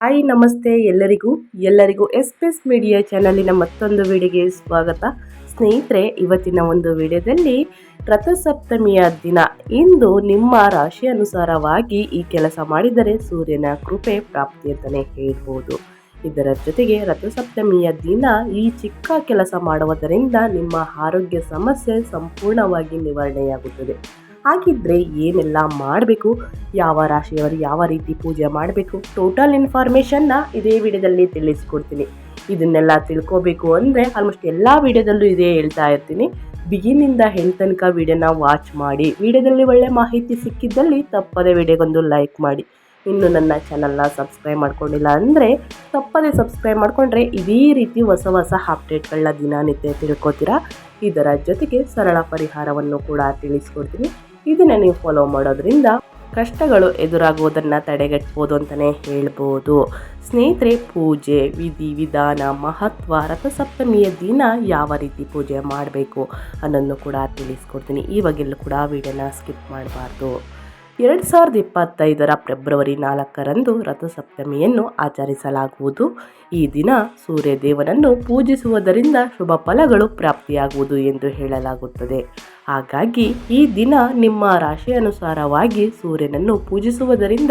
Hi ನಮಸ್ತೆ ಎಲ್ಲರಿಗೂ. ಎಲ್ಲರಿಗೂ ಎಸ್ ಎಸ್ ಮೀಡಿಯಾ ಚಾನಲಿನ ಮತ್ತೊಂದು ವಿಡಿಯೋಗೆ ಸ್ವಾಗತ. ಸ್ನೇಹಿತರೆ, ಇವತ್ತಿನ ಒಂದು ವಿಡಿಯೋದಲ್ಲಿ ರಥಸಪ್ತಮಿಯ ದಿನ. ಇಂದು ನಿಮ್ಮ ರಾಶಿ ಅನುಸಾರವಾಗಿ ಈ ಕೆಲಸ ಮಾಡಿದರೆ ಸೂರ್ಯನ ಕೃಪೆ ಪ್ರಾಪ್ತಿ ಅಂತಲೇ ಹೇಳ್ಬೋದು. ಇದರ ಜೊತೆಗೆ ರಥಸಪ್ತಮಿಯ ದಿನ ಈ ಚಿಕ್ಕ ಕೆಲಸ ಮಾಡುವುದರಿಂದ ನಿಮ್ಮ ಆರೋಗ್ಯ ಸಮಸ್ಯೆ ಸಂಪೂರ್ಣವಾಗಿ ನಿವಾರಣೆಯಾಗುತ್ತದೆ. ಹಾಗಿದ್ರೆ ಏನೆಲ್ಲ ಮಾಡಬೇಕು? ಯಾವ ರಾಶಿಯವರು ಯಾವ ರೀತಿ ಪೂಜೆ ಮಾಡಬೇಕು? ಟೋಟಲ್ ಇನ್ಫಾರ್ಮೇಷನ್ನ ಇದೇ ವಿಡಿಯೋದಲ್ಲಿ ತಿಳಿಸ್ಕೊಡ್ತೀನಿ. ಇದನ್ನೆಲ್ಲ ತಿಳ್ಕೋಬೇಕು ಅಂದರೆ ಆಲ್ಮೋಸ್ಟ್ ಎಲ್ಲ ವಿಡಿಯೋದಲ್ಲೂ ಇದೇ ಹೇಳ್ತಾ ಇರ್ತೀನಿ. ಬಿಗಿನಿಂದ ಹೆಣ್ ತನಕ ವಿಡಿಯೋನ ವಾಚ್ ಮಾಡಿ. ವಿಡಿಯೋದಲ್ಲಿ ಒಳ್ಳೆ ಮಾಹಿತಿ ಸಿಕ್ಕಿದ್ದಲ್ಲಿ ತಪ್ಪದೆ ವಿಡಿಯೋಗೊಂದು ಲೈಕ್ ಮಾಡಿ. ಇನ್ನು ನನ್ನ ಚಾನಲ್ನ ಸಬ್ಸ್ಕ್ರೈಬ್ ಮಾಡ್ಕೊಂಡಿಲ್ಲ ಅಂದರೆ ತಪ್ಪದೆ ಸಬ್ಸ್ಕ್ರೈಬ್ ಮಾಡಿಕೊಂಡ್ರೆ ಇದೇ ರೀತಿ ಹೊಸ ಹೊಸ ಅಪ್ಡೇಟ್ಗಳನ್ನ ದಿನನಿತ್ಯ ತಿಳ್ಕೊತೀರಾ? ಇದರ ಜೊತೆಗೆ ಸರಳ ಪರಿಹಾರವನ್ನು ಕೂಡ ತಿಳಿಸ್ಕೊಡ್ತೀನಿ. ಇದನ್ನು ನೀವು ಫಾಲೋ ಮಾಡೋದ್ರಿಂದ ಕಷ್ಟಗಳು ಎದುರಾಗುವುದನ್ನು ತಡೆಗಟ್ಬೋದು ಅಂತಲೇ ಹೇಳ್ಬೋದು. ಸ್ನೇಹಿತರೆ, ಪೂಜೆ, ವಿಧಿ, ವಿಧಾನ, ಮಹತ್ವ, ರಥಸಪ್ತಮಿಯ ದಿನ ಯಾವ ರೀತಿ ಪೂಜೆ ಮಾಡಬೇಕು ಅನ್ನೋದನ್ನು ಕೂಡ ತಿಳಿಸ್ಕೊಡ್ತೀನಿ. ಇವಾಗೆಲ್ಲೂ ಕೂಡ ವಿಡಿಯೋನ ಸ್ಕಿಪ್ ಮಾಡಬಾರ್ದು. ಎರಡು ಸಾವಿರದ ಇಪ್ಪತ್ತೈದರ ಫೆಬ್ರವರಿ ನಾಲ್ಕರಂದು ರಥಸಪ್ತಮಿಯನ್ನು ಆಚರಿಸಲಾಗುವುದು. ಈ ದಿನ ಸೂರ್ಯ ದೇವನನ್ನು ಪೂಜಿಸುವುದರಿಂದ ಶುಭ ಫಲಗಳು ಪ್ರಾಪ್ತಿಯಾಗುವುದು ಎಂದು ಹೇಳಲಾಗುತ್ತದೆ. ಹಾಗಾಗಿ ಈ ದಿನ ನಿಮ್ಮ ರಾಶಿ ಅನುಸಾರವಾಗಿ ಸೂರ್ಯನನ್ನು ಪೂಜಿಸುವುದರಿಂದ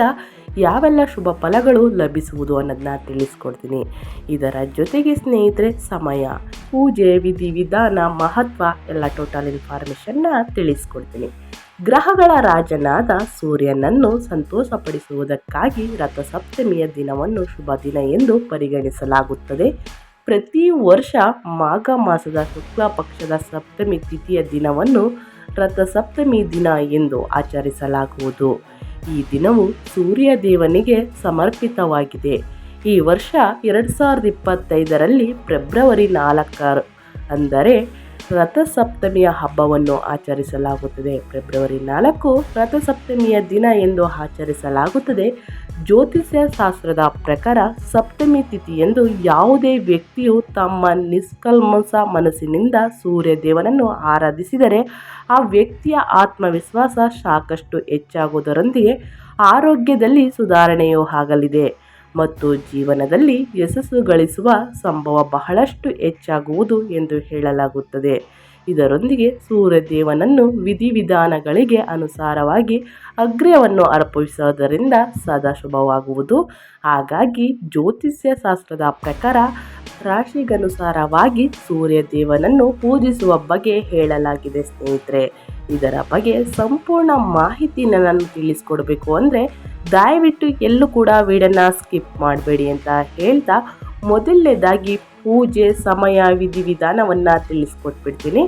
ಯಾವೆಲ್ಲ ಶುಭ ಫಲಗಳು ಲಭಿಸುವುದು ಅನ್ನೋದನ್ನ ತಿಳಿಸ್ಕೊಡ್ತೀನಿ. ಇದರ ಜೊತೆಗೆ ಸ್ನೇಹಿತರೆ, ಸಮಯ, ಪೂಜೆ ವಿಧಿ ವಿಧಾನ ಮಹತ್ವ ಎಲ್ಲ ಟೋಟಲ್ ಇನ್ಫಾರ್ಮೇಷನ್ನ ತಿಳಿಸ್ಕೊಡ್ತೀನಿ. ಗ್ರಹಗಳ ರಾಜನಾದ ಸೂರ್ಯನನ್ನು ಸಂತೋಷಪಡಿಸುವುದಕ್ಕಾಗಿ ರಥಸಪ್ತಮಿಯ ದಿನವನ್ನು ಶುಭ ದಿನ ಎಂದು ಪರಿಗಣಿಸಲಾಗುತ್ತದೆ. ಪ್ರತಿ ವರ್ಷ ಮಾಘ ಮಾಸದ ಶುಕ್ಲ ಪಕ್ಷದ ಸಪ್ತಮಿ ತಿಥಿಯ ದಿನವನ್ನು ರಥಸಪ್ತಮಿ ದಿನ ಎಂದು ಆಚರಿಸಲಾಗುವುದು. ಈ ದಿನವು ಸೂರ್ಯ ದೇವನಿಗೆ ಸಮರ್ಪಿತವಾಗಿದೆ. ಈ ವರ್ಷ ಎರಡು ಸಾವಿರದ ಇಪ್ಪತ್ತೈದರಲ್ಲಿ ಫೆಬ್ರವರಿ ನಾಲ್ಕರು ಅಂದರೆ ರಥಸಪ್ತಮಿಯ ಹಬ್ಬವನ್ನು ಆಚರಿಸಲಾಗುತ್ತದೆ. ಫೆಬ್ರವರಿ ನಾಲ್ಕು ರಥಸಪ್ತಮಿಯ ದಿನ ಎಂದು ಆಚರಿಸಲಾಗುತ್ತದೆ. ಜ್ಯೋತಿಷ್ಯ ಶಾಸ್ತ್ರದ ಪ್ರಕಾರ ಸಪ್ತಮಿ ತಿಥಿಯೆಂದು ಯಾವುದೇ ವ್ಯಕ್ತಿಯು ತಮ್ಮ ನಿಷ್ಕಲ್ಮಸ ಮನಸ್ಸಿನಿಂದ ಸೂರ್ಯ ದೇವನನ್ನು ಆರಾಧಿಸಿದರೆ ಆ ವ್ಯಕ್ತಿಯ ಆತ್ಮವಿಶ್ವಾಸ ಸಾಕಷ್ಟು ಹೆಚ್ಚಾಗುವುದರೊಂದಿಗೆ ಆರೋಗ್ಯದಲ್ಲಿ ಸುಧಾರಣೆಯೂ ಆಗಲಿದೆ. ಮತ್ತು ಜೀವನದಲ್ಲಿ ಯಶಸ್ಸು ಗಳಿಸುವ ಸಂಭವ ಬಹಳಷ್ಟು ಹೆಚ್ಚಾಗುವುದು ಎಂದು ಹೇಳಲಾಗುತ್ತದೆ. ಇದರೊಂದಿಗೆ ಸೂರ್ಯದೇವನನ್ನು ವಿಧಿವಿಧಾನಗಳಿಗೆ ಅನುಸಾರವಾಗಿ ಅಗ್ರ್ಯವನ್ನು ಅರ್ಪಿಸುವುದರಿಂದ ಸದಾ ಶುಭವಾಗುವುದು. ಹಾಗಾಗಿ ಜ್ಯೋತಿಷ್ಯ ಶಾಸ್ತ್ರದ ಪ್ರಕಾರ ರಾಶಿಗನುಸಾರವಾಗಿ ಸೂರ್ಯದೇವನನ್ನು ಪೂಜಿಸುವ ಬಗ್ಗೆ ಹೇಳಲಾಗಿದೆ ಸ್ನೇಹಿತರೆ. ಇದರ ಬಗ್ಗೆ ಸಂಪೂರ್ಣ ಮಾಹಿತಿನ ನಾನು ತಿಳಿಸ್ಕೊಡ್ಬೇಕು ಅಂದರೆ ದಯವಿಟ್ಟು ಎಲ್ಲೂ ಕೂಡ ವೀಡನ್ನು ಸ್ಕಿಪ್ ಮಾಡಬೇಡಿ ಅಂತ ಹೇಳ್ತಾ ಮೊದಲನೇದಾಗಿ ಪೂಜೆ ಸಮಯ ವಿಧಿವಿಧಾನವನ್ನು ತಿಳಿಸ್ಕೊಟ್ಬಿಡ್ತೀನಿ.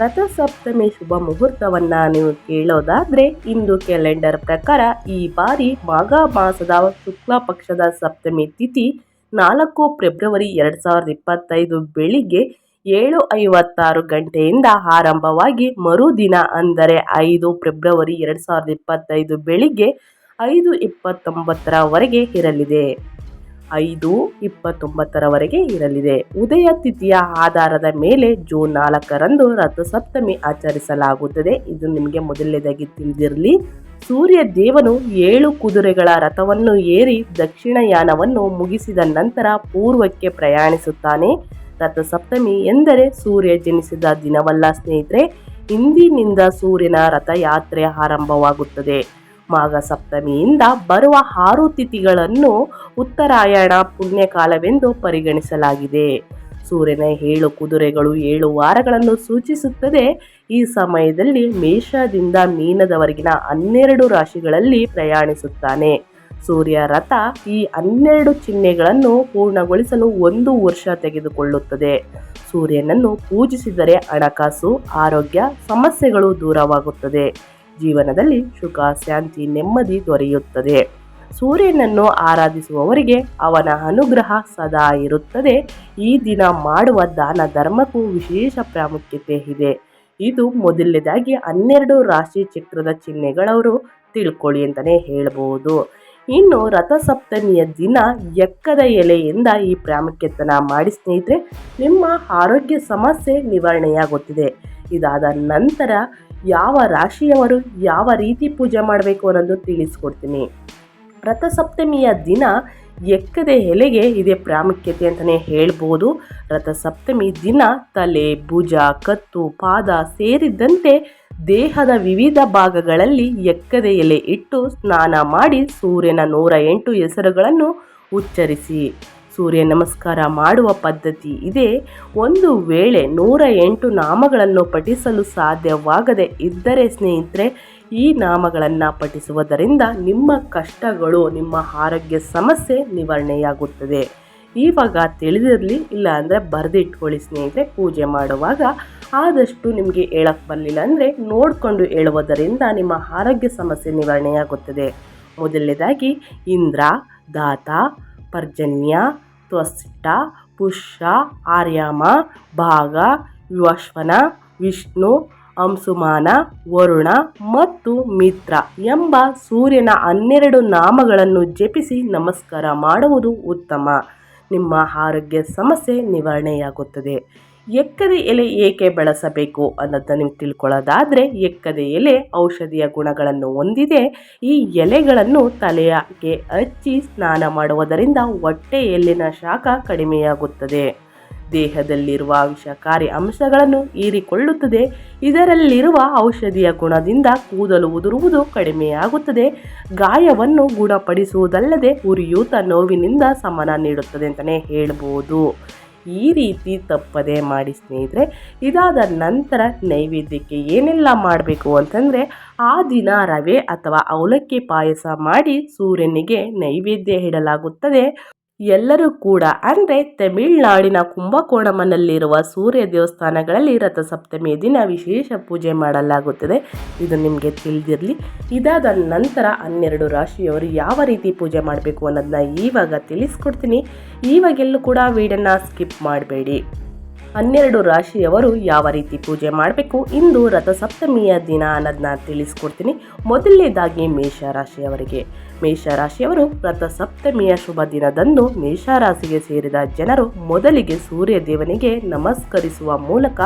ರಥಸಪ್ತಮಿ ಶುಭ ಮುಹೂರ್ತವನ್ನು ನೀವು ಕೇಳೋದಾದರೆ ಇಂದು ಕ್ಯಾಲೆಂಡರ್ ಪ್ರಕಾರ ಈ ಬಾರಿ ಮಾಘ ಮಾಸದ ಶುಕ್ಲ ಪಕ್ಷದ ಸಪ್ತಮಿ ತಿಥಿ ನಾಲ್ಕು ಫೆಬ್ರವರಿ ಎರಡು ಸಾವಿರದ ಇಪ್ಪತ್ತೈದು ಬೆಳಿಗ್ಗೆ ಏಳು ಐವತ್ತಾರು ಗಂಟೆಯಿಂದ ಆರಂಭವಾಗಿ ಮರುದಿನ ಅಂದರೆ ಐದು ಫೆಬ್ರವರಿ ಎರಡು ಸಾವಿರದ ಇಪ್ಪತ್ತೈದು ಬೆಳಿಗ್ಗೆ ಐದು ಇಪ್ಪತ್ತೊಂಬತ್ತರವರೆಗೆ ಇರಲಿದೆ. ಐದು ಇಪ್ಪತ್ತೊಂಬತ್ತರವರೆಗೆ ಇರಲಿದೆ. ಉದಯ ತಿಥಿಯ ಆಧಾರದ ಮೇಲೆ ಜೂನ್ ನಾಲ್ಕರಂದು ರಥಸಪ್ತಮಿ ಆಚರಿಸಲಾಗುತ್ತದೆ. ಇದು ನಿಮಗೆ ಮೊದಲನೇದಾಗಿ ತಿಳಿದಿರಲಿ. ಸೂರ್ಯ ದೇವನು ಏಳು ಕುದುರೆಗಳ ರಥವನ್ನು ಏರಿ ದಕ್ಷಿಣಯಾನವನ್ನು ಮುಗಿಸಿದ ನಂತರ ಪೂರ್ವಕ್ಕೆ ಪ್ರಯಾಣಿಸುತ್ತಾನೆ. ರಥಸಪ್ತಮಿ ಎಂದರೆ ಸೂರ್ಯ ಜನಿಸಿದ ದಿನವಲ್ಲ ಸ್ನೇಹಿತರೆ. ಇಂದಿನಿಂದ ಸೂರ್ಯನ ರಥಯಾತ್ರೆ ಆರಂಭವಾಗುತ್ತದೆ. ಮಾಘ ಸಪ್ತಮಿಯಿಂದ ಬರುವ ಆರು ತಿಥಿಗಳನ್ನು ಉತ್ತರಾಯಣ ಪುಣ್ಯಕಾಲವೆಂದು ಪರಿಗಣಿಸಲಾಗಿದೆ. ಸೂರ್ಯನ ಏಳು ಕುದುರೆಗಳು ಏಳು ವಾರಗಳನ್ನು ಸೂಚಿಸುತ್ತದೆ. ಈ ಸಮಯದಲ್ಲಿ ಮೇಷದಿಂದ ಮೀನದವರೆಗಿನ ಹನ್ನೆರಡು ರಾಶಿಗಳಲ್ಲಿ ಪ್ರಯಾಣಿಸುತ್ತಾನೆ. ಸೂರ್ಯ ರಥ ಈ ಹನ್ನೆರಡು ಚಿಹ್ನೆಗಳನ್ನು ಪೂರ್ಣಗೊಳಿಸಲು ಒಂದು ವರ್ಷ ತೆಗೆದುಕೊಳ್ಳುತ್ತದೆ. ಸೂರ್ಯನನ್ನು ಪೂಜಿಸಿದರೆ ಹಣಕಾಸು, ಆರೋಗ್ಯ, ಸಮಸ್ಯೆಗಳು ದೂರವಾಗುತ್ತದೆ. ಜೀವನದಲ್ಲಿ ಸುಖ, ಶಾಂತಿ, ನೆಮ್ಮದಿ ದೊರೆಯುತ್ತದೆ. ಸೂರ್ಯನನ್ನು ಆರಾಧಿಸುವವರಿಗೆ ಅವನ ಅನುಗ್ರಹ ಸದಾ ಇರುತ್ತದೆ. ಈ ದಿನ ಮಾಡುವ ದಾನ ಧರ್ಮಕ್ಕೂ ವಿಶೇಷ ಪ್ರಾಮುಖ್ಯತೆ ಇದೆ. ಇದು ಮೊದಲನೇದಾಗಿ ಹನ್ನೆರಡು ರಾಶಿ ಚಕ್ರದ ಚಿಹ್ನೆಗಳವರು ತಿಳ್ಕೊಳ್ಳಿ ಅಂತಲೇ ಹೇಳಬಹುದು ಇನ್ನು ರಥಸಪ್ತಮಿಯ ದಿನ ಎಕ್ಕದ ಎಲೆಯಿಂದ ಈ ಪ್ರಾಮುಖ್ಯತನ ಮಾಡಿ ಸ್ನೇಹಿತರೆ, ನಿಮ್ಮ ಆರೋಗ್ಯ ಸಮಸ್ಯೆ ನಿವಾರಣೆಯಾಗುತ್ತಿದೆ. ಇದಾದ ನಂತರ ಯಾವ ರಾಶಿಯವರು ಯಾವ ರೀತಿ ಪೂಜೆ ಮಾಡಬೇಕು ಅನ್ನೋದು ತಿಳಿಸ್ಕೊಡ್ತೀನಿ. ರಥಸಪ್ತಮಿಯ ದಿನ ಎಕ್ಕದೆ ಎಲೆಗೆ ಇದೆ ಪ್ರಾಮುಖ್ಯತೆ ಅಂತಲೇ ಹೇಳ್ಬೋದು. ರಥಸಪ್ತಮಿ ದಿನ ತಲೆ, ಭುಜ, ಕತ್ತು, ಪಾದ ಸೇರಿದಂತೆ ದೇಹದ ವಿವಿಧ ಭಾಗಗಳಲ್ಲಿ ಎಕ್ಕದೆ ಎಲೆ ಇಟ್ಟು ಸ್ನಾನ ಮಾಡಿ ಸೂರ್ಯನ ನೂರ ಎಂಟು ಹೆಸರುಗಳನ್ನು ಉಚ್ಚರಿಸಿ. ಸೂರ್ಯ ನಮಸ್ಕಾರ ಮಾಡುವ ಪದ್ಧತಿ ಇದೆ. ಒಂದು ವೇಳೆ ನೂರ ಎಂಟು ನಾಮಗಳನ್ನು ಪಠಿಸಲು ಸಾಧ್ಯವಾಗದೆ ಇದ್ದರೆ ಸ್ನೇಹಿತರೆ, ಈ ನಾಮಗಳನ್ನು ಪಠಿಸುವುದರಿಂದ ನಿಮ್ಮ ಕಷ್ಟಗಳು, ನಿಮ್ಮ ಆರೋಗ್ಯ ಸಮಸ್ಯೆ ನಿವಾರಣೆಯಾಗುತ್ತದೆ. ಇವಾಗ ತಿಳಿದಿರಲಿ, ಇಲ್ಲ ಅಂದರೆ ಬರೆದಿಟ್ಕೊಳ್ಳಿ ಸ್ನೇಹಿತರೆ, ಪೂಜೆ ಮಾಡುವಾಗ. ಆದಷ್ಟು ನಿಮಗೆ ಹೇಳಕ್ಕೆ ಬರಲಿಲ್ಲ ಅಂದರೆ ನೋಡಿಕೊಂಡು ಹೇಳುವುದರಿಂದ ನಿಮ್ಮ ಆರೋಗ್ಯ ಸಮಸ್ಯೆ ನಿವಾರಣೆಯಾಗುತ್ತದೆ. ಮೊದಲನೇದಾಗಿ, ಇಂದ್ರ, ದಾತ, ಪರ್ಜನ್ಯ ತ್ವಷ್ಟ ಪುಷ್ಯ, ಆರ್ಯಾಮ, ಭಾಗ ವಿಶ್ವನ ವಿಷ್ಣು, ಅಂಶುಮಾನ, ವರುಣ ಮತ್ತು ಮಿತ್ರ ಎಂಬ ಸೂರ್ಯನ ಹನ್ನೆರಡು ನಾಮಗಳನ್ನು ಜಪಿಸಿ ನಮಸ್ಕಾರ ಮಾಡುವುದು ಉತ್ತಮ. ನಿಮ್ಮ ಆರೋಗ್ಯ ಸಮಸ್ಯೆ ನಿವಾರಣೆಯಾಗುತ್ತದೆ. ಎಕ್ಕದ ಎಲೆ ಏಕೆ ಬಳಸಬೇಕು ಅನ್ನೋದನ್ನು ನೀವು ತಿಳ್ಕೊಳ್ಳೋದಾದರೆ ಎಕ್ಕದ ಎಲೆ ಔಷಧಿಯ ಗುಣಗಳನ್ನು ಹೊಂದಿದೆ. ಈ ಎಲೆಗಳನ್ನು ತಲೆಯಗೆ ಹಚ್ಚಿ ಸ್ನಾನ ಮಾಡುವುದರಿಂದ ಹೊಟ್ಟೆಯಲ್ಲಿನ ಶಾಖ ಕಡಿಮೆಯಾಗುತ್ತದೆ. ದೇಹದಲ್ಲಿರುವ ವಿಷಕಾರಿ ಅಂಶಗಳನ್ನು ಹೀರಿಕೊಳ್ಳುತ್ತದೆ. ಇದರಲ್ಲಿರುವ ಔಷಧಿಯ ಗುಣದಿಂದ ಕೂದಲು ಉದುರುವುದು ಕಡಿಮೆಯಾಗುತ್ತದೆ. ಗಾಯವನ್ನು ಗುಣಪಡಿಸುವುದಲ್ಲದೆ ಉರಿಯೂತ ನೋವಿನಿಂದ ಸಮನ ನೀಡುತ್ತದೆ ಅಂತಲೇ ಹೇಳ್ಬೋದು. ಈ ರೀತಿ ತಪ್ಪದೆ ಮಾಡಿ ಸ್ನೇಹಿತರೆ, ಇದಾದ ನಂತರ ನೈವೇದ್ಯಕ್ಕೆ ಏನೆಲ್ಲ ಮಾಡಬೇಕು ಅಂತಂದರೆ, ಆ ದಿನ ರವೆ ಅಥವಾ ಅವಲಕ್ಕಿ ಪಾಯಸ ಮಾಡಿ ಸೂರ್ಯನಿಗೆ ನೈವೇದ್ಯ ಇಡಲಾಗುತ್ತದೆ. ಎಲ್ಲರೂ ಕೂಡ, ಅಂದರೆ ತಮಿಳುನಾಡಿನ ಕುಂಭಕೋಣಮನಲ್ಲಿರುವ ಸೂರ್ಯ ದೇವಸ್ಥಾನಗಳಲ್ಲಿ ರಥಸಪ್ತಮಿ ದಿನ ವಿಶೇಷ ಪೂಜೆ ಮಾಡಲಾಗುತ್ತದೆ. ಇದು ನಿಮಗೆ ತಿಳಿದಿರಲಿ. ಇದಾದ ನಂತರ ಹನ್ನೆರಡು ರಾಶಿಯವರು ಯಾವ ರೀತಿ ಪೂಜೆ ಮಾಡಬೇಕು ಅನ್ನೋದನ್ನ ಈವಾಗ ತಿಳಿಸ್ಕೊಡ್ತೀನಿ. ಈವಾಗೆಲ್ಲೂ ಕೂಡ ವೀಡನ್ನು ಸ್ಕಿಪ್ ಮಾಡಬೇಡಿ. ಹನ್ನೆರಡು ರಾಶಿಯವರು ಯಾವ ರೀತಿ ಪೂಜೆ ಮಾಡಬೇಕು, ಇಂದು ರಥಸಪ್ತಮಿಯ ದಿನ ಅನ್ನೋದನ್ನ ತಿಳಿಸ್ಕೊಡ್ತೀನಿ. ಮೊದಲನೇದಾಗಿ ಮೇಷರಾಶಿಯವರಿಗೆ ಮೇಷರಾಶಿಯವರು ರಥಸಪ್ತಮಿಯ ಶುಭ ದಿನದಂದು ಮೇಷರಾಶಿಗೆ ಸೇರಿದ ಜನರು ಮೊದಲಿಗೆ ಸೂರ್ಯ ದೇವನಿಗೆ ನಮಸ್ಕರಿಸುವ ಮೂಲಕ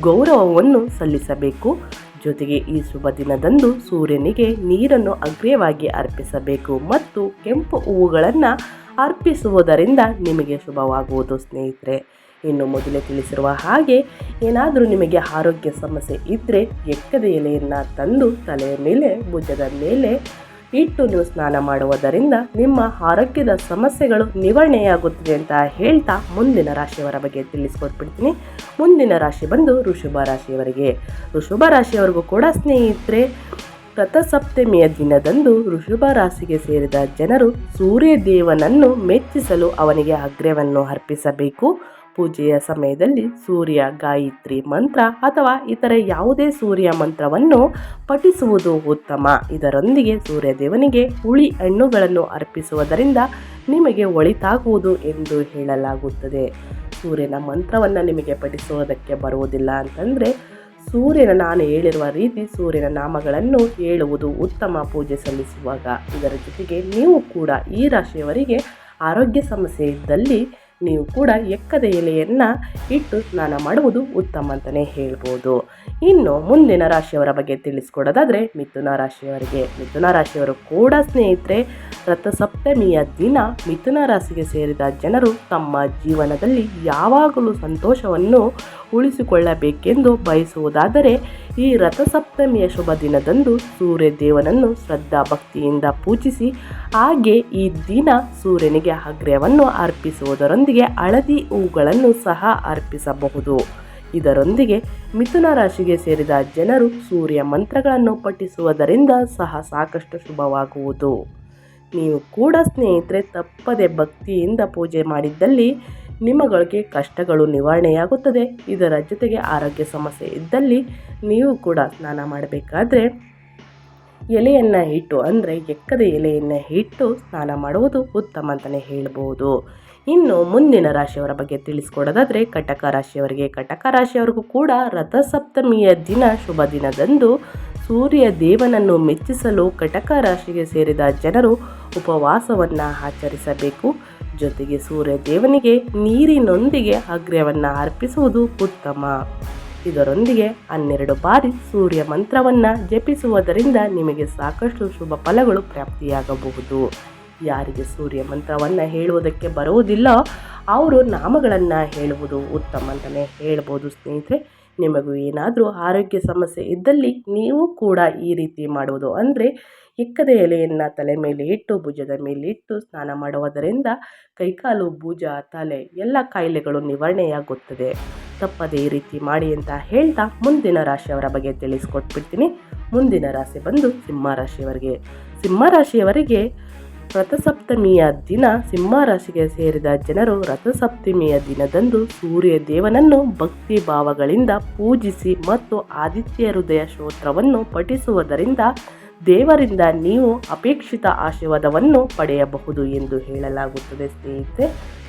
ಗೌರವವನ್ನು ಸಲ್ಲಿಸಬೇಕು. ಜೊತೆಗೆ ಈ ಶುಭ ದಿನದಂದು ಸೂರ್ಯನಿಗೆ ನೀರನ್ನು ಅಗ್ರ್ಯವಾಗಿ ಅರ್ಪಿಸಬೇಕು ಮತ್ತು ಕೆಂಪು ಹೂವುಗಳನ್ನು ಅರ್ಪಿಸುವುದರಿಂದ ನಿಮಗೆ ಶುಭವಾಗುವುದು ಸ್ನೇಹಿತರೆ. ಇನ್ನು ಮೊದಲೇ ತಿಳಿಸಿರುವ ಹಾಗೆ ಏನಾದರೂ ನಿಮಗೆ ಆರೋಗ್ಯ ಸಮಸ್ಯೆ ಇದ್ದರೆ ಎಕ್ಕದ ಎಲೆಯನ್ನು ತಂದು ತಲೆಯ ಮೇಲೆ, ಭುಜದ ಮೇಲೆ ಇಟ್ಟು ನೀವು ಸ್ನಾನ ಮಾಡುವುದರಿಂದ ನಿಮ್ಮ ಆರೋಗ್ಯದ ಸಮಸ್ಯೆಗಳು ನಿವಾರಣೆಯಾಗುತ್ತದೆ ಅಂತ ಹೇಳ್ತಾ ಮುಂದಿನ ರಾಶಿಯವರ ಬಗ್ಗೆ ತಿಳಿಸ್ಕೊಟ್ಬಿಡ್ತೀನಿ. ಮುಂದಿನ ರಾಶಿ ಬಂದು ಋಷಭ ರಾಶಿಯವರಿಗೆ. ಋಷಭ ರಾಶಿಯವರೆಗೂ ಕೂಡ ಸ್ನೇಹಿತರೆ ರಥಸಪ್ತಮಿಯ ದಿನದಂದು ಋಷಭ ರಾಶಿಗೆ ಸೇರಿದ ಜನರು ಸೂರ್ಯ ದೇವನನ್ನು ಮೆಚ್ಚಿಸಲು ಅವನಿಗೆ ಅಗ್ರವನ್ನು ಅರ್ಪಿಸಬೇಕು. ಪೂಜೆಯ ಸಮಯದಲ್ಲಿ ಸೂರ್ಯ ಗಾಯತ್ರಿ ಮಂತ್ರ ಅಥವಾ ಇತರ ಯಾವುದೇ ಸೂರ್ಯ ಮಂತ್ರವನ್ನು ಪಠಿಸುವುದು ಉತ್ತಮ. ಇದರೊಂದಿಗೆ ಸೂರ್ಯ ದೇವನಿಗೆ ಹುಳಿ ಹಣ್ಣುಗಳನ್ನು ಅರ್ಪಿಸುವುದರಿಂದ ನಿಮಗೆ ಒಳಿತಾಗುವುದು ಎಂದು ಹೇಳಲಾಗುತ್ತದೆ. ಸೂರ್ಯನ ಮಂತ್ರವನ್ನು ನಿಮಗೆ ಪಠಿಸುವುದಕ್ಕೆ ಬರುವುದಿಲ್ಲ ಅಂತಂದರೆ, ಸೂರ್ಯನ ನಾನು ಹೇಳಿರುವ ರೀತಿ ಸೂರ್ಯನ ನಾಮಗಳನ್ನು ಹೇಳುವುದು ಉತ್ತಮ ಪೂಜೆ ಸಲ್ಲಿಸುವಾಗ. ಇದರ ಜೊತೆಗೆ ನೀವು ಕೂಡ ಈ ರಾಶಿಯವರಿಗೆ ಆರೋಗ್ಯ ಸಮಸ್ಯೆ ಇದ್ದಲ್ಲಿ ನೀವು ಕೂಡ ಎಕ್ಕದ ಎಲೆಯನ್ನು ಇಟ್ಟು ಸ್ನಾನ ಮಾಡುವುದು ಉತ್ತಮ ಅಂತಲೇ ಹೇಳ್ಬೋದು. ಇನ್ನು ಮುಂದಿನ ರಾಶಿಯವರ ಬಗ್ಗೆ ತಿಳಿಸ್ಕೊಡೋದಾದರೆ ಮಿಥುನ ರಾಶಿಯವರಿಗೆ. ಮಿಥುನ ರಾಶಿಯವರು ಕೂಡ ಸ್ನೇಹಿತರೆ ರಥಸಪ್ತಮಿಯ ದಿನ ಮಿಥುನ ರಾಶಿಗೆ ಸೇರಿದ ಜನರು ತಮ್ಮ ಜೀವನದಲ್ಲಿ ಯಾವಾಗಲೂ ಸಂತೋಷವನ್ನು ಉಳಿಸಿಕೊಳ್ಳಬೇಕೆಂದು ಬಯಸುವುದಾದರೆ ಈ ರಥಸಪ್ತಮಿಯ ಶುಭ ದಿನದಂದು ಸೂರ್ಯ ದೇವನನ್ನು ಶ್ರದ್ಧಾ ಭಕ್ತಿಯಿಂದ ಪೂಜಿಸಿ, ಹಾಗೆ ಈ ದಿನ ಸೂರ್ಯನಿಗೆ ಅಗ್ರ್ಯವನ್ನು ಅರ್ಪಿಸುವುದರೊಂದಿಗೆ ಹಳದಿ ಹೂಗಳನ್ನು ಸಹ ಅರ್ಪಿಸಬಹುದು. ಇದರೊಂದಿಗೆ ಮಿಥುನ ರಾಶಿಗೆ ಸೇರಿದ ಜನರು ಸೂರ್ಯ ಮಂತ್ರಗಳನ್ನು ಪಠಿಸುವುದರಿಂದ ಸಹ ಸಾಕಷ್ಟು ಶುಭವಾಗುವುದು. ನೀವು ಕೂಡ ಸ್ನೇಹಿತರೆ, ತಪ್ಪದೆ ಭಕ್ತಿಯಿಂದ ಪೂಜೆ ಮಾಡಿದ್ದಲ್ಲಿ ನಿಮಗಳಿಗೆ ಕಷ್ಟಗಳು ನಿವಾರಣೆಯಾಗುತ್ತದೆ. ಇದರ ಜೊತೆಗೆ ಆರೋಗ್ಯ ಸಮಸ್ಯೆ ಇದ್ದಲ್ಲಿ ನೀವು ಕೂಡ ಸ್ನಾನ ಮಾಡಬೇಕಾದ್ರೆ ಎಲೆಯನ್ನು ಇಟ್ಟು ಅಂದರೆ ಎಕ್ಕದ ಎಲೆಯನ್ನು ಇಟ್ಟು ಸ್ನಾನ ಮಾಡುವುದು ಉತ್ತಮ ಅಂತಲೇ ಹೇಳ್ಬೋದು. ಇನ್ನು ಮುಂದಿನ ರಾಶಿಯವರ ಬಗ್ಗೆ ತಿಳಿಸ್ಕೊಡೋದಾದರೆ ಕಟಕ ರಾಶಿಯವರಿಗೆ ಕಟಕ ರಾಶಿಯವರಿಗೂ ಕೂಡ ರಥಸಪ್ತಮಿಯ ದಿನ ಶುಭ ದಿನದಂದು ಸೂರ್ಯ ದೇವನನ್ನು ಮೆಚ್ಚಿಸಲು ಕಟಕ ರಾಶಿಗೆ ಸೇರಿದ ಜನರು ಉಪವಾಸವನ್ನು ಆಚರಿಸಬೇಕು. ಜೊತೆಗೆ ಸೂರ್ಯ ದೇವನಿಗೆ ನೀರಿನೊಂದಿಗೆ ಅಗ್ರ್ಯವನ್ನು ಅರ್ಪಿಸುವುದು ಉತ್ತಮ. ಇದರೊಂದಿಗೆ ಹನ್ನೆರಡು ಬಾರಿ ಸೂರ್ಯ ಮಂತ್ರವನ್ನು ಜಪಿಸುವುದರಿಂದ ನಿಮಗೆ ಸಾಕಷ್ಟು ಶುಭ ಫಲಗಳು ಪ್ರಾಪ್ತಿಯಾಗಬಹುದು. ಯಾರಿಗೆ ಸೂರ್ಯ ಮಂತ್ರವನ್ನು ಹೇಳುವುದಕ್ಕೆ ಬರುವುದಿಲ್ಲ, ಅವರು ನಾಮಗಳನ್ನು ಹೇಳುವುದು ಉತ್ತಮ ಅಂತಲೇ ಹೇಳ್ಬೋದು ಸ್ನೇಹಿತರೆ. ನಿಮಗೂ ಏನಾದರೂ ಆರೋಗ್ಯ ಸಮಸ್ಯೆ ಇದ್ದಲ್ಲಿ ನೀವು ಕೂಡ ಈ ರೀತಿ ಮಾಡುವುದು. ಅಂದರೆ ಇಕ್ಕದ ಎಲೆಯನ್ನು ತಲೆ ಮೇಲೆ ಇಟ್ಟು, ಭುಜದ ಮೇಲೆ ಇಟ್ಟು ಸ್ನಾನ ಮಾಡುವುದರಿಂದ ಕೈಕಾಲು, ಭುಜ, ತಲೆ ಎಲ್ಲ ಕಾಯಿಲೆಗಳು ನಿವಾರಣೆಯಾಗುತ್ತದೆ. ತಪ್ಪದೆ ಈ ರೀತಿ ಮಾಡಿ ಅಂತ ಹೇಳ್ತಾ ಮುಂದಿನ ರಾಶಿಯವರ ಬಗ್ಗೆ ತಿಳಿಸ್ಕೊಟ್ಬಿಡ್ತೀನಿ. ಮುಂದಿನ ರಾಶಿ ಬಂದು ಸಿಂಹ ರಾಶಿಯವರಿಗೆ. ಸಿಂಹ ರಾಶಿಯವರಿಗೆ ರಥಸಪ್ತಮಿಯ ದಿನ ಸಿಂಹ ರಾಶಿಗೆ ಸೇರಿದ ಜನರು ರಥಸಪ್ತಮಿಯ ದಿನದಂದು ಸೂರ್ಯ ದೇವನನ್ನು ಭಕ್ತಿ ಭಾವಗಳಿಂದ ಪೂಜಿಸಿ ಮತ್ತು ಆದಿತ್ಯ ಹೃದಯ ಶ್ರೋತ್ರವನ್ನು ಪಠಿಸುವುದರಿಂದ ದೇವರಿಂದ ನೀವು ಅಪೇಕ್ಷಿತ ಆಶೀರ್ವಾದವನ್ನು ಪಡೆಯಬಹುದು ಎಂದು ಹೇಳಲಾಗುತ್ತದೆ ಸ್ನೇಹಿತರೆ.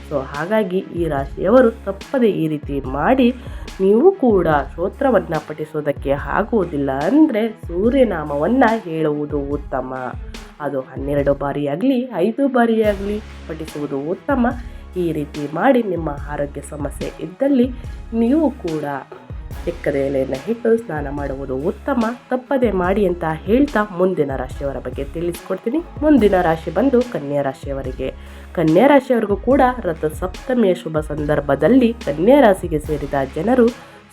ಸೊ, ಹಾಗಾಗಿ ಈ ರಾಶಿಯವರು ತಪ್ಪದೆ ಈ ರೀತಿ ಮಾಡಿ ನೀವು ಕೂಡ ಶ್ರೋತ್ರವನ್ನು ಪಠಿಸೋದಕ್ಕೆ ಆಗುವುದಿಲ್ಲ ಅಂದರೆ ಸೂರ್ಯನಾಮವನ್ನು ಹೇಳುವುದು ಉತ್ತಮ. ಅದು ಹನ್ನೆರಡು ಬಾರಿಯಾಗಲಿ, ಐದು ಬಾರಿಯಾಗಲಿ ಪಠಿಸುವುದು ಉತ್ತಮ. ಈ ರೀತಿ ಮಾಡಿ ನಿಮ್ಮ ಆರೋಗ್ಯ ಸಮಸ್ಯೆ ಇದ್ದಲ್ಲಿ ನೀವು ಕೂಡ ಎಲೆಯನ್ನು ಹಿಟ್ಟು ಸ್ನಾನ ಮಾಡುವುದು ಉತ್ತಮ. ತಪ್ಪದೆ ಮಾಡಿ ಅಂತ ಹೇಳ್ತಾ ಮುಂದಿನ ರಾಶಿಯವರ ಬಗ್ಗೆ ತಿಳಿಸ್ಕೊಡ್ತೀನಿ. ಮುಂದಿನ ರಾಶಿ ಬಂದು ಕನ್ಯಾ ರಾಶಿಯವರಿಗೆ. ಕನ್ಯಾ ರಾಶಿಯವರಿಗೂ ಕೂಡ ರಥ ಸಪ್ತಮಿಯ ಶುಭ ಸಂದರ್ಭದಲ್ಲಿ ಕನ್ಯಾ ರಾಶಿಗೆ ಸೇರಿದ ಜನರು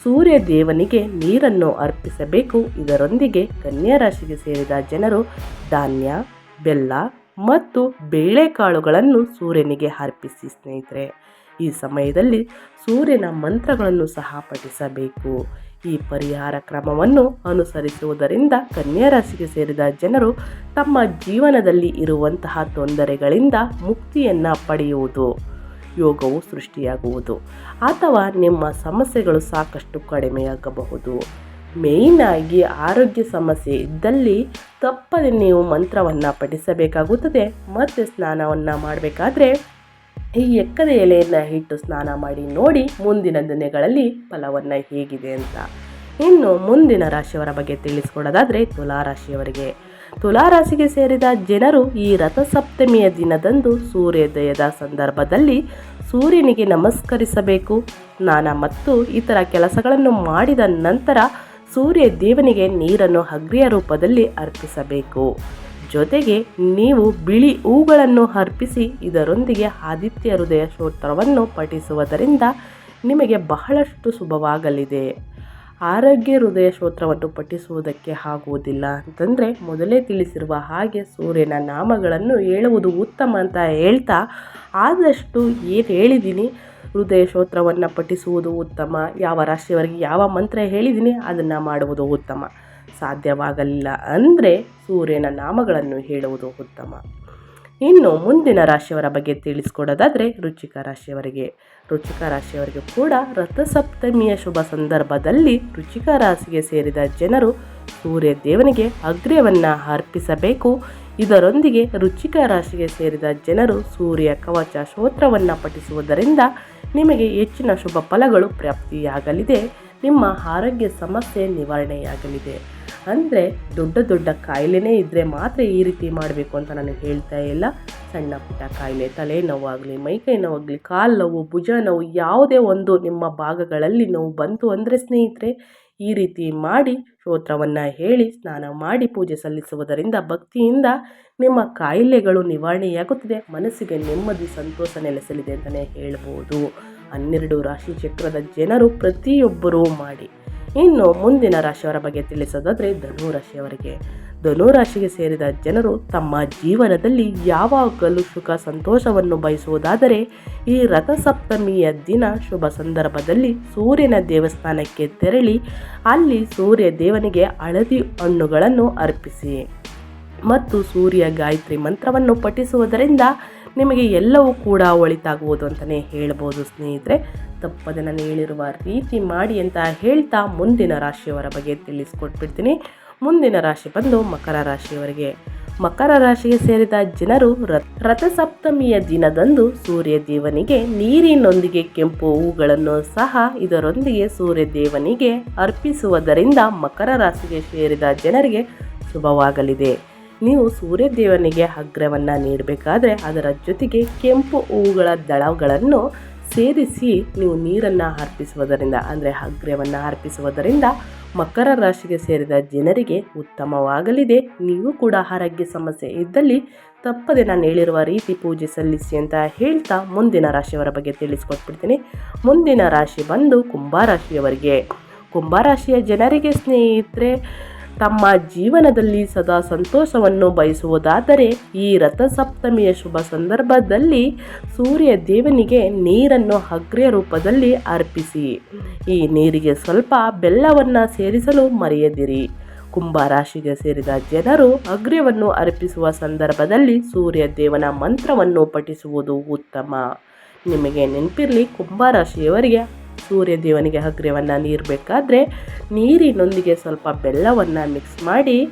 ಸೂರ್ಯ ದೇವನಿಗೆ ನೀರನ್ನು ಅರ್ಪಿಸಬೇಕು. ಇದರೊಂದಿಗೆ ಕನ್ಯಾ ರಾಶಿಗೆ ಸೇರಿದ ಜನರು ಧಾನ್ಯ ಬೆಲ್ಲ ಮತ್ತು ಬೇಳೆಕಾಳುಗಳನ್ನು ಸೂರ್ಯನಿಗೆ ಅರ್ಪಿಸಿ ಸ್ನೇಹಿತರೆ, ಈ ಸಮಯದಲ್ಲಿ ಸೂರ್ಯನ ಮಂತ್ರಗಳನ್ನು ಸಹ ಪಠಿಸಬೇಕು. ಈ ಪರಿಹಾರ ಕ್ರಮವನ್ನು ಅನುಸರಿಸುವುದರಿಂದ ಕನ್ಯಾ ರಾಶಿಗೆ ಸೇರಿದ ಜನರು ತಮ್ಮ ಜೀವನದಲ್ಲಿ ಇರುವಂತಹ ತೊಂದರೆಗಳಿಂದ ಮುಕ್ತಿಯನ್ನು ಪಡೆಯುವುದು, ಯೋಗವು ಸೃಷ್ಟಿಯಾಗುವುದು ಅಥವಾ ನಿಮ್ಮ ಸಮಸ್ಯೆಗಳು ಸಾಕಷ್ಟು ಕಡಿಮೆಯಾಗಬಹುದು. ಮೇಯ್ನಾಗಿ ಆರೋಗ್ಯ ಸಮಸ್ಯೆ ಇದ್ದಲ್ಲಿ ತಪ್ಪದೆ ನೀವು ಮಂತ್ರವನ್ನು ಪಠಿಸಬೇಕಾಗುತ್ತದೆ. ಮತ್ತು ಸ್ನಾನವನ್ನು ಮಾಡಬೇಕಾದ್ರೆ ಈ ಎಕ್ಕದ ಎಲೆಯನ್ನು ಇಟ್ಟು ಸ್ನಾನ ಮಾಡಿ ನೋಡಿ ಮುಂದಿನ ದಿನಗಳಲ್ಲಿ ಫಲವನ್ನು ಹೇಗಿದೆ ಅಂತ. ಇನ್ನು ಮುಂದಿನ ರಾಶಿಯವರ ಬಗ್ಗೆ ತಿಳಿಸ್ಕೊಡೋದಾದರೆ ತುಲಾರಾಶಿಯವರಿಗೆ. ತುಲಾರಾಶಿಗೆ ಸೇರಿದ ಜನರು ಈ ರಥಸಪ್ತಮಿಯ ದಿನದಂದು ಸೂರ್ಯೋದಯದ ಸಂದರ್ಭದಲ್ಲಿ ಸೂರ್ಯನಿಗೆ ನಮಸ್ಕರಿಸಬೇಕು. ಸ್ನಾನ ಮತ್ತು ಇತರ ಕೆಲಸಗಳನ್ನು ಮಾಡಿದ ನಂತರ ಸೂರ್ಯ ದೇವನಿಗೆ ನೀರನ್ನು ಅಗ್ರಿಯ ರೂಪದಲ್ಲಿ ಅರ್ಪಿಸಬೇಕು. ಜೊತೆಗೆ ನೀವು ಬಿಳಿ ಹೂಗಳನ್ನು ಅರ್ಪಿಸಿ ಇದರೊಂದಿಗೆ ಆದಿತ್ಯ ಹೃದಯ ಸ್ತೋತ್ರವನ್ನು ಪಠಿಸುವುದರಿಂದ ನಿಮಗೆ ಬಹಳಷ್ಟು ಶುಭವಾಗಲಿದೆ. ಆರೋಗ್ಯ ಹೃದಯ ಸ್ತೋತ್ರವನ್ನು ಪಠಿಸುವುದಕ್ಕೆ ಆಗುವುದಿಲ್ಲ ಅಂತಂದರೆ ಮೊದಲೇ ತಿಳಿಸಿರುವ ಹಾಗೆ ಸೂರ್ಯನ ನಾಮಗಳನ್ನು ಹೇಳುವುದು ಉತ್ತಮ ಅಂತ ಹೇಳ್ತಾ ಆದಷ್ಟು ಏನು ಹೇಳಿದ್ದೀನಿ ಹೃದಯ ಸ್ತೋತ್ರವನ್ನು ಪಠಿಸುವುದು ಉತ್ತಮ. ಯಾವ ರಾಶಿಯವರಿಗೆ ಯಾವ ಮಂತ್ರ ಹೇಳಿದ್ದೀನಿ ಅದನ್ನು ಮಾಡುವುದು ಉತ್ತಮ. ಸಾಧ್ಯವಾಗಲಿಲ್ಲ ಅಂದರೆ ಸೂರ್ಯನ ನಾಮಗಳನ್ನು ಹೇಳುವುದು ಉತ್ತಮ. ಇನ್ನು ಮುಂದಿನ ರಾಶಿಯವರ ಬಗ್ಗೆ ತಿಳಿಸ್ಕೊಡೋದಾದರೆ ರುಚಿಕ ರಾಶಿಯವರಿಗೆ. ರುಚಿಕ ರಾಶಿಯವರಿಗೆ ಕೂಡ ರಥಸಪ್ತಮಿಯ ಶುಭ ಸಂದರ್ಭದಲ್ಲಿ ರುಚಿಕ ರಾಶಿಗೆ ಸೇರಿದ ಜನರು ಸೂರ್ಯ ದೇವನಿಗೆ ಅಗ್ರ್ಯವನ್ನು ಅರ್ಪಿಸಬೇಕು. ಇದರೊಂದಿಗೆ ರುಚಿಕ ರಾಶಿಗೆ ಸೇರಿದ ಜನರು ಸೂರ್ಯ ಕವಚ ಸ್ತೋತ್ರವನ್ನು ಪಠಿಸುವುದರಿಂದ ನಿಮಗೆ ಹೆಚ್ಚಿನ ಶುಭ ಫಲಗಳು ಪ್ರಾಪ್ತಿಯಾಗಲಿದೆ. ನಿಮ್ಮ ಆರೋಗ್ಯ ಸಮಸ್ಯೆ ನಿವಾರಣೆಯಾಗಲಿದೆ. ಅಂದರೆ ದೊಡ್ಡ ದೊಡ್ಡ ಕಾಯಿಲೆನೇ ಇದ್ದರೆ ಮಾತ್ರ ಈ ರೀತಿ ಮಾಡಬೇಕು ಅಂತ ನಾನು ಹೇಳ್ತಾ ಇಲ್ಲ. ಸಣ್ಣ ಪುಟ್ಟ ಕಾಯಿಲೆ ತಲೆನೋವಾಗಲಿ ಮೈಕೈ ನೋವಾಗಲಿ, ಕಾಲು ನೋವು, ಭುಜ ನೋವು, ಯಾವುದೇ ಒಂದು ನಿಮ್ಮ ಭಾಗಗಳಲ್ಲಿ ನೋವು ಬಂತು ಅಂದರೆ ಸ್ನೇಹಿತರೆ, ಈ ರೀತಿ ಮಾಡಿ ಸ್ತೋತ್ರವನ್ನು ಹೇಳಿ ಸ್ನಾನ ಮಾಡಿ ಪೂಜೆ ಸಲ್ಲಿಸುವುದರಿಂದ ಭಕ್ತಿಯಿಂದ ನಿಮ್ಮ ಕಾಯಿಲೆಗಳು ನಿವಾರಣೆಯಾಗುತ್ತದೆ. ಮನಸ್ಸಿಗೆ ನೆಮ್ಮದಿ, ಸಂತೋಷ ನೆಲೆಸಲಿದೆ ಅಂತಲೇ ಹೇಳ್ಬೋದು. ಹನ್ನೆರಡು ರಾಶಿ ಚಕ್ರದ ಜನರು ಪ್ರತಿಯೊಬ್ಬರೂ ಮಾಡಿ ಇನ್ನು ಮುಂದಿನ ರಾಶಿಯವರ ಬಗ್ಗೆ ತಿಳಿಸೋದಾದರೆ ಧನುರಾಶಿಯವರಿಗೆ. ಧನುರಾಶಿಗೆ ಧನು ರಾಶಿಗೆ ಸೇರಿದ ಜನರು ತಮ್ಮ ಜೀವನದಲ್ಲಿ ಯಾವಾಗಲೂ ಸುಖ ಸಂತೋಷವನ್ನು ಬಯಸುವುದಾದರೆ ಈ ರಥಸಪ್ತಮಿಯ ದಿನ ಶುಭ ಸಂದರ್ಭದಲ್ಲಿ ಸೂರ್ಯನ ದೇವಸ್ಥಾನಕ್ಕೆ ತೆರಳಿ ಅಲ್ಲಿ ಸೂರ್ಯ ದೇವನಿಗೆ ಹಳದಿ ಹಣ್ಣುಗಳನ್ನು ಅರ್ಪಿಸಿ. ಮತ್ತು ಸೂರ್ಯ ಗಾಯತ್ರಿ ಮಂತ್ರವನ್ನು ಪಠಿಸುವುದರಿಂದ ನಿಮಗೆ ಎಲ್ಲವೂ ಕೂಡ ಒಳಿತಾಗುವುದು ಅಂತಲೇ ಹೇಳ್ಬೋದು ಸ್ನೇಹಿತರೆ. ತಪ್ಪದೆ ನಾನು ಹೇಳಿರುವ ರೀತಿ ಮಾಡಿ ಅಂತ ಹೇಳ್ತಾ ಮುಂದಿನ ರಾಶಿಯವರ ಬಗ್ಗೆ ತಿಳಿಸ್ಕೊಟ್ಬಿಡ್ತೀನಿ. ಮುಂದಿನ ರಾಶಿ ಬಂದು ಮಕರ ರಾಶಿಯವರಿಗೆ. ಮಕರ ರಾಶಿಗೆ ಸೇರಿದ ಜನರು ರಥಸಪ್ತಮಿಯ ದಿನದಂದು ಸೂರ್ಯ ದೇವನಿಗೆ ನೀರಿನೊಂದಿಗೆ ಕೆಂಪು ಹೂಗಳನ್ನು ಸಹ ಇದರೊಂದಿಗೆ ಸೂರ್ಯ ದೇವನಿಗೆ ಅರ್ಪಿಸುವುದರಿಂದ ಮಕರ ರಾಶಿಗೆ ಸೇರಿದ ಜನರಿಗೆ ಶುಭವಾಗಲಿದೆ. ನೀವು ಸೂರ್ಯದೇವನಿಗೆ ಅಗ್ರವನ್ನು ನೀಡಬೇಕಾದ್ರೆ ಅದರ ಜೊತೆಗೆ ಕೆಂಪು ಹೂವುಗಳ ದಳಗಳನ್ನು ಸೇರಿಸಿ ನೀವು ನೀರನ್ನು ಅರ್ಪಿಸುವುದರಿಂದ, ಅಂದರೆ ಅಗ್ರ್ಯವನ್ನು ಅರ್ಪಿಸುವುದರಿಂದ ಮಕರ ರಾಶಿಗೆ ಸೇರಿದ ಜನರಿಗೆ ಉತ್ತಮವಾಗಲಿದೆ. ನೀವು ಕೂಡ ಆರೋಗ್ಯ ಸಮಸ್ಯೆ ಇದ್ದಲ್ಲಿ ತಪ್ಪದೆ ನಾನು ಹೇಳಿರುವ ರೀತಿ ಪೂಜೆ ಸಲ್ಲಿಸಿ ಅಂತ ಹೇಳ್ತಾ ಮುಂದಿನ ರಾಶಿಯವರ ಬಗ್ಗೆ ತಿಳಿಸ್ಕೊಟ್ಬಿಡ್ತೀನಿ. ಮುಂದಿನ ರಾಶಿ ಬಂದು ಕುಂಭ ರಾಶಿಯವರಿಗೆ. ಕುಂಭ ರಾಶಿಯ ಜನರಿಗೆ ಸ್ನೇಹಿತರೆ ತಮ್ಮ ಜೀವನದಲ್ಲಿ ಸದಾ ಸಂತೋಷವನ್ನು ಬಯಸುವುದಾದರೆ ಈ ರಥಸಪ್ತಮಿಯ ಶುಭ ಸಂದರ್ಭದಲ್ಲಿ ಸೂರ್ಯ ದೇವನಿಗೆ ನೀರನ್ನು ಅಗ್ರ್ಯ ರೂಪದಲ್ಲಿ ಅರ್ಪಿಸಿ. ಈ ನೀರಿಗೆ ಸ್ವಲ್ಪ ಬೆಲ್ಲವನ್ನು ಸೇರಿಸಲು ಮರೆಯದಿರಿ. ಕುಂಭ ರಾಶಿಗೆ ಸೇರಿದ ಜನರು ಅಗ್ರ್ಯವನ್ನು ಅರ್ಪಿಸುವ ಸಂದರ್ಭದಲ್ಲಿ ಸೂರ್ಯ ದೇವನ ಮಂತ್ರವನ್ನು ಪಠಿಸುವುದು ಉತ್ತಮ. ನಿಮಗೆ ನೆನಪಿರಲಿ ಕುಂಭ ರಾಶಿಯವರಿಗೆ ಸೂರ್ಯ ದೇವನಿಗೆ ಹಗ್ರವನ್ನು ನೀರು ಬೇಕಾದರೆ ನೀರಿನೊಂದಿಗೆ ಸ್ವಲ್ಪ ಬೆಲ್ಲವನ್ನು ಮಿಕ್ಸ್ ಮಾಡಿ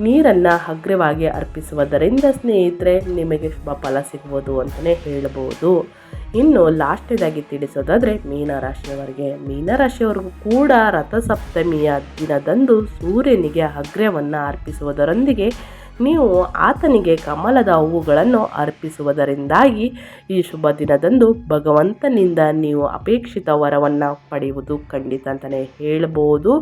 ನೀರನ್ನು ಹಗ್ರವಾಗಿ ಅರ್ಪಿಸುವುದರಿಂದ ಸ್ನೇಹಿತರೆ ನಿಮಗೆ ಶುಭ ಫಲ ಸಿಗ್ಬೋದು ಅಂತಲೇ ಹೇಳ್ಬೋದು. ಇನ್ನು ಲಾಸ್ಟ್ದಾಗಿ ತಿಳಿಸೋದಾದರೆ ಮೀನರಾಶಿಯವರಿಗೆ ಮೀನರಾಶಿಯವರಿಗೂ ಕೂಡ ರಥಸಪ್ತಮಿಯ ದಿನದಂದು ಸೂರ್ಯನಿಗೆ ಹಗ್ರವನ್ನು ಅರ್ಪಿಸುವುದರೊಂದಿಗೆ ನೀವು ಆತನಿಗೆ ಕಮಲದ ಹೂವುಗಳನ್ನು ಅರ್ಪಿಸುವುದರಿಂದಾಗಿ ಈ ಶುಭ ದಿನದಂದು ಭಗವಂತನಿಂದ ನೀವು ಅಪೇಕ್ಷಿತ ವರವನ್ನು ಪಡೆಯುವುದು ಖಂಡಿತ ಅಂತಲೇ ಹೇಳಬಹುದು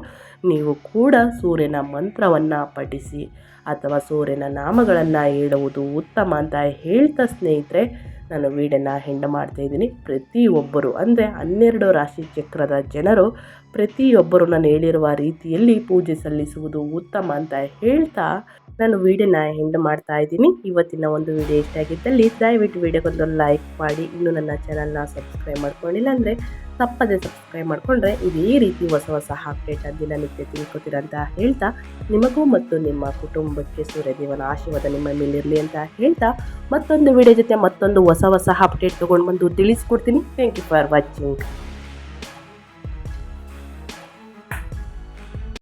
ನೀವು ಕೂಡ ಸೂರ್ಯನ ಮಂತ್ರವನ್ನು ಪಠಿಸಿ ಅಥವಾ ಸೂರ್ಯನ ನಾಮಗಳನ್ನು ಹೇಳುವುದು ಉತ್ತಮ ಅಂತ ಹೇಳ್ತಾ ಸ್ನೇಹಿತರೆ, ನಾನು ವೀಡನ್ನು ಹೆಂಡ ಮಾಡ್ತಾ ಇದ್ದೀನಿ. ಪ್ರತಿಯೊಬ್ಬರು ಅಂದರೆ ಹನ್ನೆರಡು ರಾಶಿ ಚಕ್ರದ ಜನರು ಪ್ರತಿಯೊಬ್ಬರು ನಾನು ಹೇಳಿರುವ ರೀತಿಯಲ್ಲಿ ಪೂಜೆ ಸಲ್ಲಿಸುವುದು ಉತ್ತಮ ಅಂತ ಹೇಳ್ತಾ ನಾನು ವೀಡಿಯೋನ ಎಂಡ್ ಮಾಡ್ತಾ ಇದ್ದೀನಿ. ಇವತ್ತಿನ ಒಂದು ವಿಡಿಯೋ ಇಷ್ಟ ಆಗಿದ್ದಲ್ಲಿ ದಯವಿಟ್ಟು ವಿಡಿಯೋಗೊಂದು ಲೈಕ್ ಮಾಡಿ. ಇನ್ನೂ ನನ್ನ ಚಾನಲ್ನ ಸಬ್ಸ್ಕ್ರೈಬ್ ಮಾಡ್ಕೊಂಡಿಲ್ಲ ಅಂದರೆ ತಪ್ಪದೆ ಸಬ್ಸ್ಕ್ರೈಬ್ ಮಾಡಿಕೊಂಡ್ರೆ ಇದೇ ರೀತಿ ಹೊಸ ಹೊಸ ಅಪ್ಡೇಟ್ ದಿನನಿತ್ಯ ತಿಳ್ಕೊತೀರ ಅಂತ ಹೇಳ್ತಾ ನಿಮಗೂ ಮತ್ತು ನಿಮ್ಮ ಕುಟುಂಬಕ್ಕೆ ಸೂರ್ಯದೇವನ ಆಶೀರ್ವಾದ ನಿಮ್ಮ ಮೇಲಿರಲಿ ಅಂತ ಹೇಳ್ತಾ ಮತ್ತೊಂದು ವಿಡಿಯೋ ಜೊತೆ ಮತ್ತೊಂದು ಹೊಸ ಹೊಸ ಅಪ್ಡೇಟ್ ತೊಗೊಂಡು ಬಂದು ತಿಳಿಸ್ಕೊಡ್ತೀನಿ. Thank you for watching